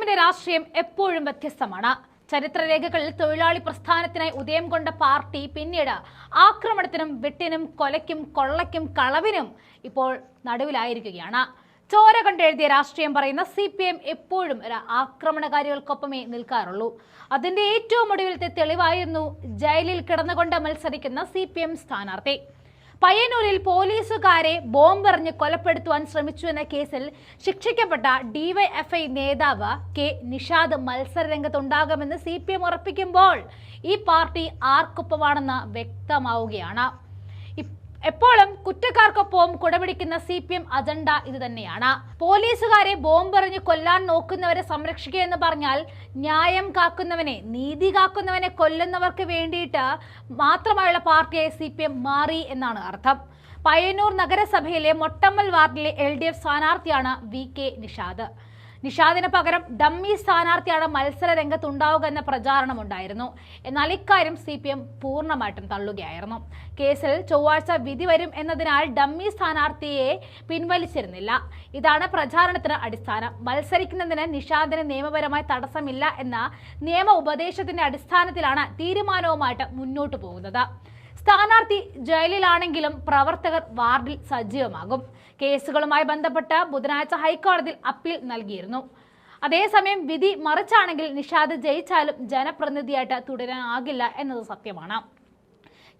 എമ്മിന്റെ രാഷ്ട്രീയം എപ്പോഴും വ്യത്യസ്തമാണ്. ചരിത്രരേഖകളിൽ തൊഴിലാളി പ്രസ്ഥാനത്തിനായി ഉദയം കൊണ്ട പാർട്ടി പിന്നീട് ആക്രമണത്തിനും വെട്ടിനും കൊലയ്ക്കും കൊള്ളയ്ക്കും കളവിനും ഇപ്പോൾ നടുവിലായിരിക്കുകയാണ്. ചോര കണ്ടെഴുതിയ രാഷ്ട്രീയം പറയുന്ന സി പി എം എപ്പോഴും ആക്രമണകാരികൾക്കൊപ്പമേ നിൽക്കാറുള്ളൂ. അതിന്റെ ഏറ്റവും ഒടുവിലത്തെ തെളിവായിരുന്നു ജയിലിൽ കിടന്നുകൊണ്ട് മത്സരിക്കുന്ന സി പി എം സ്ഥാനാർത്ഥി. പയ്യന്നൂരിൽ പോലീസുകാരെ ബോംബെറിഞ്ഞ് കൊലപ്പെടുത്തുവാൻ ശ്രമിച്ചു എന്ന കേസിൽ ശിക്ഷിക്കപ്പെട്ട ഡിവൈഎഫ്ഐ നേതാവ് കെ നിഷാദ് മത്സരരംഗത്തുണ്ടാകുമെന്ന് സി പി എം ഉറപ്പിക്കുമ്പോൾ ഈ പാർട്ടി ആർക്കൊപ്പമാണെന്ന് വ്യക്തമാവുകയാണ്. എപ്പോഴും കുറ്റക്കാർക്കൊപ്പം കുടപിടിക്കുന്ന സി പി എം അജണ്ട ഇത് തന്നെയാണ്. പോലീസുകാരെ ബോംബെറിഞ്ഞ് കൊല്ലാൻ നോക്കുന്നവരെ സംരക്ഷിക്കുക എന്ന് പറഞ്ഞാൽ ന്യായം കാക്കുന്നവനെ നീതി കാക്കുന്നവനെ കൊല്ലുന്നവർക്ക് വേണ്ടിയിട്ട് മാത്രമായുള്ള പാർട്ടിയായി സി പി എം മാറി എന്നാണ് അർത്ഥം. പയ്യന്നൂർ നഗരസഭയിലെ മൊട്ടമ്മൽ വാർഡിലെ എൽ ഡി എഫ് സ്ഥാനാർത്ഥിയാണ് വി കെ നിഷാദ്. നിഷാദിന് പകരം ഡമ്മി സ്ഥാനാർത്ഥിയാണ് മത്സര രംഗത്തുണ്ടാവുക എന്ന പ്രചാരണമുണ്ടായിരുന്നു. എന്നാൽ ഇക്കാര്യം സി പി എം പൂർണമായിട്ടും തള്ളുകയായിരുന്നു. കേസിൽ ചൊവ്വാഴ്ച വിധി വരും എന്നതിനാൽ ഡമ്മി സ്ഥാനാർത്ഥിയെ പിൻവലിച്ചിരുന്നില്ല. ഇതാണ് പ്രചാരണത്തിന് അടിസ്ഥാനം. മത്സരിക്കുന്നതിന് നിഷാദിന് നിയമപരമായി തടസ്സമില്ല എന്ന നിയമ ഉപദേശത്തിന്റെ അടിസ്ഥാനത്തിലാണ് തീരുമാനവുമായിട്ട് മുന്നോട്ടു പോകുന്നത്. സ്ഥാനാർത്ഥി ജയിലിലാണെങ്കിലും പ്രവർത്തകർ വാർഡിൽ സജീവമാകും. കേസുകളുമായി ബന്ധപ്പെട്ട് ബുധനാഴ്ച ഹൈക്കോടതിയിൽ അപ്പീൽ നൽകിയിരുന്നു. അതേസമയം വിധി മറിച്ചാണെങ്കിൽ നിഷാദ് ജയിച്ചാലും ജനപ്രതിനിധിയായിട്ട് തുടരാനാകില്ല എന്നത് സത്യമാണ്.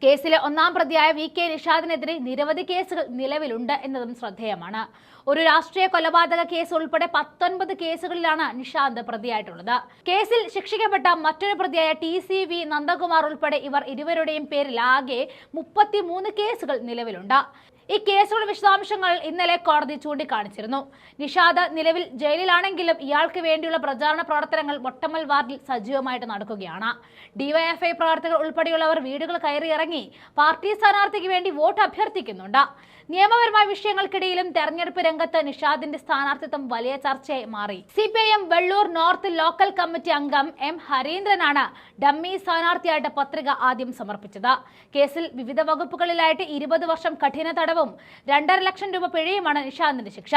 കേസിലെ ഒന്നാം പ്രതിയായ വി കെ നിഷാദിനെതിരെ നിരവധി കേസുകൾ നിലവിലുണ്ട് എന്നതും ശ്രദ്ധേയമാണ്. ഒരു രാഷ്ട്രീയ കൊലപാതക കേസ് ഉൾപ്പെടെ പത്തൊൻപത് കേസുകളിലാണ് നിഷാന്ത് പ്രതിയായിട്ടുള്ളത്. കേസിൽ ശിക്ഷിക്കപ്പെട്ട മറ്റൊരു പ്രതിയായ ടി സി വി നന്ദകുമാർ ഉൾപ്പെടെ ഇവർ ഇരുവരുടെയും പേരിൽ ആകെ മുപ്പത്തിമൂന്ന് കേസുകൾ നിലവിലുണ്ട്. ഈ കേസുകളുടെ വിശദാംശങ്ങൾ ഇന്നലെ കോടതി ചൂണ്ടിക്കാണിച്ചിരുന്നു. നിഷാദ് നിലവിൽ ജയിലിലാണെങ്കിലും ഇയാൾക്ക് വേണ്ടിയുള്ള പ്രചാരണ പ്രവർത്തനങ്ങൾ മൊട്ടമ്മൽ വാർഡിൽ സജീവമായിട്ട് നടക്കുകയാണ്. ഡിവൈഎഫ്ഐ പ്രവർത്തകർ ഉൾപ്പെടെയുള്ളവർ വീടുകൾ കയറിയിറങ്ങി പാർട്ടി സ്ഥാനാർത്ഥിക്ക് വേണ്ടി വോട്ട് അഭ്യർത്ഥിക്കുന്നുണ്ട്. നിയമപരമായ വിഷയങ്ങൾക്കിടയിലും തെരഞ്ഞെടുപ്പ് രംഗത്ത് നിഷാദിന്റെ സ്ഥാനാർത്ഥിത്വം വലിയ ചർച്ചയായി മാറി. C P I M Vellur north local committee അംഗം എം ഹരീന്ദ്രനാണ് ഡമ്മി സ്ഥാനാർത്ഥിയായിട്ട് പത്രിക ആദ്യം സമർപ്പിച്ചത്. കേസിൽ വിവിധ വകുപ്പുകളിലായിട്ട് ഇരുപത് വർഷം കഠിന തടവും രണ്ടര ലക്ഷം രൂപ പിഴയുമാണ് നിഷാന്തിന്റെ ശിക്ഷ.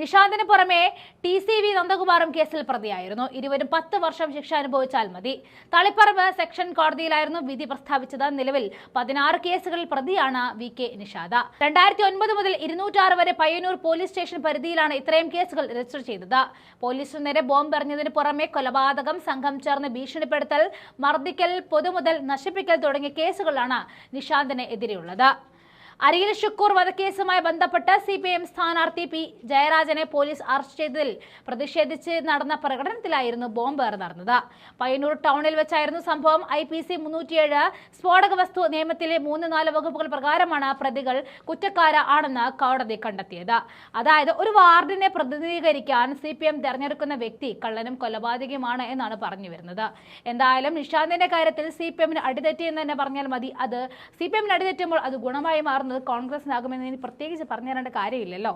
നിഷാന്തിന് പുറമെ ടി സി വി നന്ദകുമാറും കേസിൽ പ്രതിയായിരുന്നു. ഇരുവരും പത്ത് വർഷം ശിക്ഷ അനുഭവിച്ചാൽ മതി. തളിപ്പറമ്പ് സെക്ഷൻ കോടതിയിലായിരുന്നു വിധി പ്രസ്താവിച്ചത്. നിലവിൽ പതിനാറ് കേസുകളിൽ പ്രതിയാണ് വി കെ നിഷാദ. രണ്ടായിരത്തി ഒൻപത് മുതൽ ഇരുന്നൂറ്റാറ് വരെ പയ്യന്നൂർ പോലീസ് സ്റ്റേഷൻ പരിധിയിലാണ് ഇത്രയും കേസുകൾ രജിസ്റ്റർ ചെയ്തത്. പോലീസിന് നേരെ ബോംബ് എറിഞ്ഞതിന് പുറമെ കൊലപാതകം സംഘം ചേർന്ന് ഭീഷണിപ്പെടുത്തൽ മർദ്ദിക്കൽ പൊതുമുതൽ നശിപ്പിക്കൽ തുടങ്ങിയ കേസുകളാണ് നിഷാന്തിന് എതിരെയുള്ളത്. അരിയിൽ ഷുക്കൂർ വധക്കേസുമായി ബന്ധപ്പെട്ട് സി പി എം സ്ഥാനാർത്ഥി പി ജയരാജനെ പോലീസ് അറസ്റ്റ് ചെയ്തതിൽ പ്രതിഷേധിച്ച് നടന്ന പ്രകടനത്തിലായിരുന്നു ബോംബ് നടന്നത്. പയ്യന്നൂർ ടൗണിൽ വെച്ചായിരുന്നു സംഭവം. ഐ പി സി മുന്നൂറ്റിയേഴ് സ്ഫോടക വസ്തു നിയമത്തിലെ മൂന്ന് നാല് വകുപ്പുകൾ പ്രകാരമാണ് പ്രതികൾ കുറ്റക്കാര ആണെന്ന് കോടതി കണ്ടെത്തിയത്. അതായത് ഒരു വാർഡിനെ പ്രതിനിധീകരിക്കാൻ സി പി എം തെരഞ്ഞെടുക്കുന്ന വ്യക്തി കള്ളനും കൊലപാതകയുമാണ് എന്നാണ് പറഞ്ഞു വരുന്നത്. എന്തായാലും നിഷാന്തിന്റെ കാര്യത്തിൽ സി പി എമ്മിന് അടിതെറ്റി എന്ന് തന്നെ പറഞ്ഞാൽ മതി. അത് സി പി എമ്മിന് അടിതെറ്റുമ്പോൾ അത് ഗുണമായി മാറുന്നത് കോൺഗ്രസിനാകുമെന്ന് ഇനി പ്രത്യേകിച്ച് പറഞ്ഞു തരേണ്ട കാര്യമില്ലല്ലോ?